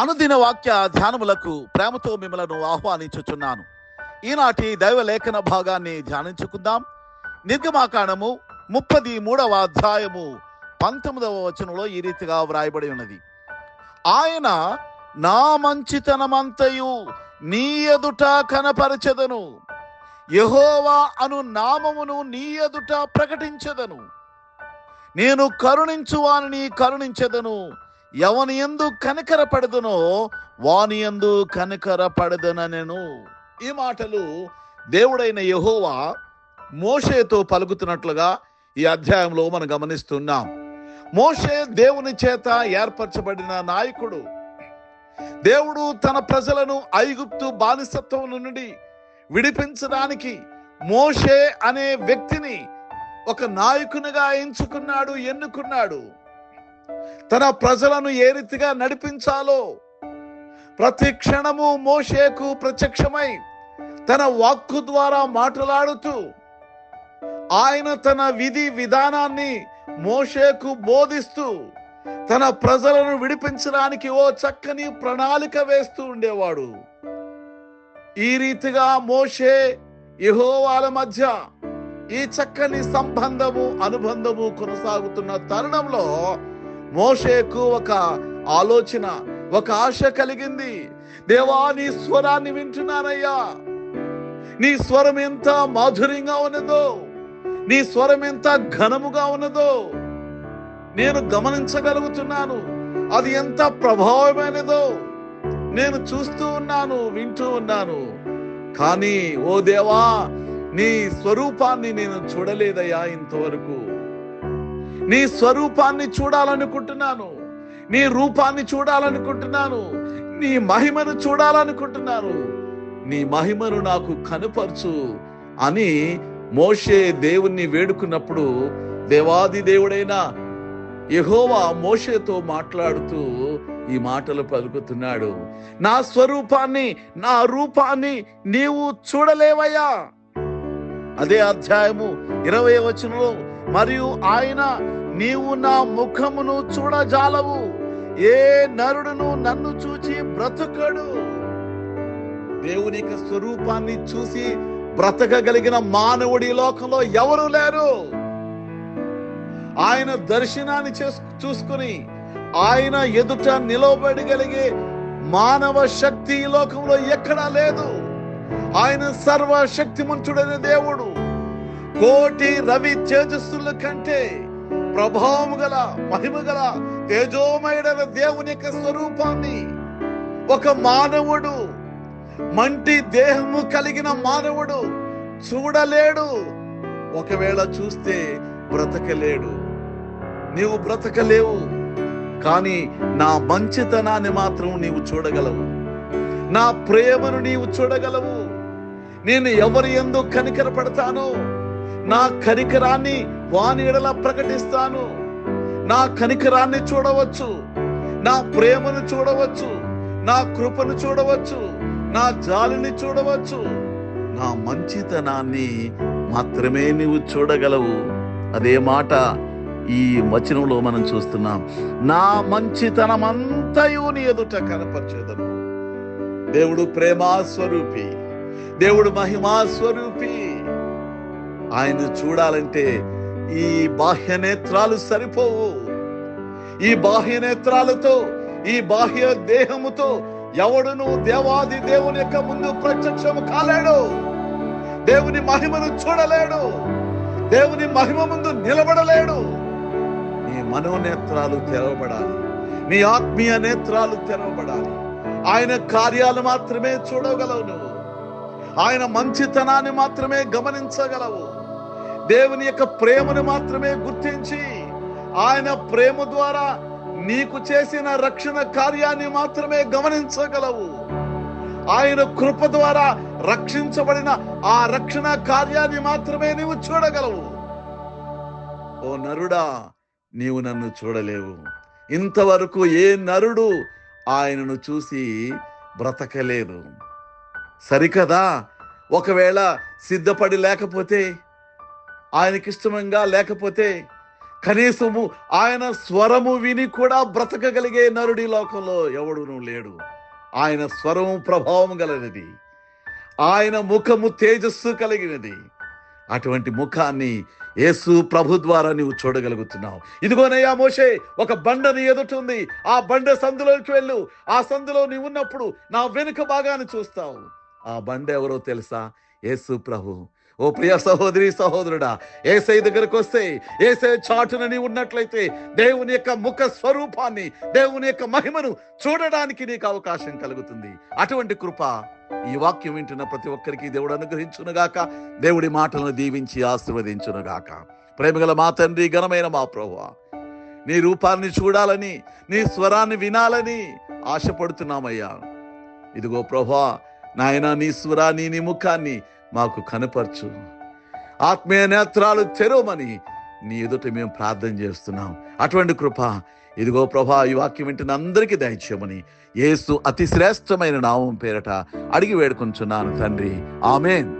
అనుదిన వాక్య ధ్యానములకు ప్రేమతో మిమ్మలను ఆహ్వానించుచున్నాను. ఈనాటి దైవ లేఖన భాగాన్ని ధ్యానించుకుందాం. నిర్గమాకాండము ముప్పది మూడవ అధ్యాయము పంతొమ్మిదవ వచనంలో ఈ రీతిగా వ్రాయబడి ఉన్నది. ఆయన నా మంచితనమంతయు నీ ఎదుట కనపరచెదను. యహోవా అను నామమును నీ ఎదుట ప్రకటించెదను. నేను కరుణించు కరుణించదను కరుణించెదను. ఎవని ఎందు కనికరపడదునో వాని ఎందు కనికరపడదనెను ఈ మాటలు దేవుడైన యహోవా మోషేతో పలుకుతున్నట్లుగా ఈ అధ్యాయంలో మనం గమనిస్తున్నాం. మోషే దేవుని చేత ఏర్పరచబడిన నాయకుడు. దేవుడు తన ప్రజలను ఐగుప్తు బానిసత్వం నుండి విడిపించడానికి మోషే అనే వ్యక్తిని ఒక నాయకునిగా ఎంచుకున్నాడు ఎన్నుకున్నాడు? తన ప్రజలను ఏ రీతిగా నడిపించాలో ప్రతి క్షణము మోషేకు ప్రత్యక్షమై తన వాక్కు ద్వారా మాట్లాడుతూ ఆయన తన విధి విధానాన్ని మోషేకు బోధిస్తూ తన ప్రజలను విడిపించడానికి ఓ చక్కని ప్రణాళిక వేస్తూ ఉండేవాడు. ఈ రీతిగా మోషే యహోవాల మధ్య ఈ చక్కని సంబంధము అనుబంధము కొనసాగుతున్న తరుణంలో మోషేకు ఒక ఆలోచన ఒక ఆశ కలిగింది. దేవా నీ స్వరాన్ని వింటున్నానయ్యా. నీ స్వరం ఎంత మాధుర్యంగా ఉన్నదో నీ స్వరం ఎంత ఘనముగా ఉన్నదో నేను గమనించగలుగుతున్నాను. అది ఎంత ప్రభావమైనదో నేను చూస్తూ ఉన్నాను వింటూ ఉన్నాను. కానీ ఓ దేవా నీ స్వరూపాన్ని నేను చూడలేదయ్యా ఇంతవరకు. నీ స్వరూపాన్ని చూడాలనుకుంటున్నాను. నీ రూపాన్ని చూడాలనుకుంటున్నాను. నీ మహిమను చూడాలనుకుంటున్నాను. నీ మహిమను నాకు కనుపరచు అని మోషే దేవుణ్ణి వేడుకున్నప్పుడు దేవాది దేవుడైన యహోవా మోషేతో మాట్లాడుతూ ఈ మాటలు పలుకుతున్నాడు. నా స్వరూపాన్ని నా రూపాన్ని నీవు చూడలేవయ్యా. అదే అధ్యాయము ఇరవై వచనంలో మరియు ఆయన నీవు నా ముఖమును చూడజాలవు. ఏ నరుడును నన్ను చూచి బ్రతుకడు. దేవుని యొక్క స్వరూపాన్ని చూసి బ్రతకగలిగిన మానవుడి లోకంలో ఎవరు లేరు? ఆయన దర్శనాన్ని చేసు చూసుకుని ఆయన ఎదుట నిలవబడగలిగే మానవ శక్తి ఈ లోకంలో ఎక్కడా లేదు. ఆయన సర్వశక్తిమంతుడైన దేవుడు. కోటి రవి తేజస్సుల కంటే ప్రభావము గల మహిమ గల తేజోమయుడైన దేవుని యొక్క స్వరూపాన్ని ఒక మానవుడు మంటి దేహము కలిగిన మానవుడు చూడలేడు. ఒకవేళ చూస్తే బ్రతకలేడు. నీవు బ్రతకలేవు కానీ నా మంచితనాన్ని మాత్రం నీవు చూడగలవు. నా ప్రేమను నీవు చూడగలవు. నేను ఎవరి ఎందు కనికర పడతాను నా కనికరాన్ని వాని ఎడల ప్రకటిస్తాను. నా కనికరాన్ని చూడవచ్చు. నా ప్రేమను చూడవచ్చు. నా కృపను చూడవచ్చు. నా జాలిని చూడవచ్చు. నా మంచితనాన్ని మాత్రమే నీవు చూడగలవు. అదే మాట ఈ వచనంలో మనం చూస్తున్నాం. నా మంచితనం అంతయు నీ ఎదుట కనపరచేదను. దేవుడు ప్రేమా స్వరూపి దేవుడు మహిమా స్వరూపి ఆయన చూడాలంటే ఈ బాహ్య నేత్రాలు సరిపోవు. ఈ బాహ్య నేత్రాలతో ఈ బాహ్య దేహముతో ఎవడును దేవాది దేవుని యొక్క ముందు ప్రత్యక్షము కాలేడు. దేవుని మహిమను చూడలేడు. దేవుని మహిమ ముందు నిలబడలేడు. నీ మనోనేత్రాలు తెరవబడాలి. నీ ఆత్మీయ నేత్రాలు తెరవబడాలి. ఆయన కార్యాలు మాత్రమే చూడగలవు నువ్వు. ఆయన మంచితనాన్ని మాత్రమే గమనించగలవు. దేవుని యొక్క ప్రేమను మాత్రమే గుర్తించి ఆయన ప్రేమ ద్వారా నీకు చేసిన రక్షణ కార్యాన్ని మాత్రమే గమనించగలవు. ఆయన కృప ద్వారా రక్షించబడిన ఆ రక్షణ కార్యాన్ని మాత్రమే నీవు చూడగలవు. ఓ నరుడా నీవు నన్ను చూడలేవు. ఇంతవరకు ఏ నరుడు ఆయనను చూసి బ్రతకలేదు. సరికదా? ఒకవేళ సిద్ధపడి లేకపోతే ఆయనకి ఇష్టమంగా లేకపోతే కనీసము ఆయన స్వరము విని కూడా బ్రతకగలిగే నరుడి లోకంలో ఎవడును లేడు. ఆయన స్వరము ప్రభావం గలది ఆయన ముఖము తేజస్సు కలిగినది. అటువంటి ముఖాన్ని యేసు ప్రభు ద్వారా నీవు చూడగలుగుతున్నావు. ఇదిగోనయ్యా మోషే ఒక బండని ఎదుటుంది ఆ బండ సందులోకి వెళ్ళు. ఆ సందులో నీవు ఉన్నప్పుడు నా వెనుక భాగాన్ని చూస్తావు. ఆ బండ ఎవరో తెలుసా? యేసు ప్రభు. ఓ ప్రియ సహోదరి సహోదరుడా ఏసై దగ్గరకు వస్తే ఏసై చాటున నీవు ఉన్నట్లయితే దేవుని యొక్క ముఖ స్వరూపాన్ని దేవుని యొక్క మహిమను చూడడానికి నీకు అవకాశం కలుగుతుంది. అటువంటి కృప ఈ వాక్యం వింటున్న ప్రతి ఒక్కరికి దేవుడు అనుగ్రహించునుగాక. దేవుడి మాటలను దీవించి ఆశీర్వదించునుగాక. ప్రేమగల మా తండ్రి ఘనమైన మా ప్రభువ నీ రూపాన్ని చూడాలని నీ స్వరాన్ని వినాలని ఆశపడుతున్నామయ్యా. ఇదిగో ప్రభా నాయన నీ స్వరాన్ని నీ ముఖాన్ని మాకు కనపరచు. ఆత్మీయ నేత్రాలు తెరవమని నీ ఎదుట మేము ప్రార్థన చేస్తున్నాం. అటువంటి కృప ఇదిగో ప్రభా ఈ వాక్యం వింటున్న అందరికీ దయచేయమని ఏసు అతి శ్రేష్టమైన నామం పేరట అడిగి వేడుకుంటున్నాను తండ్రి. ఆమెన్.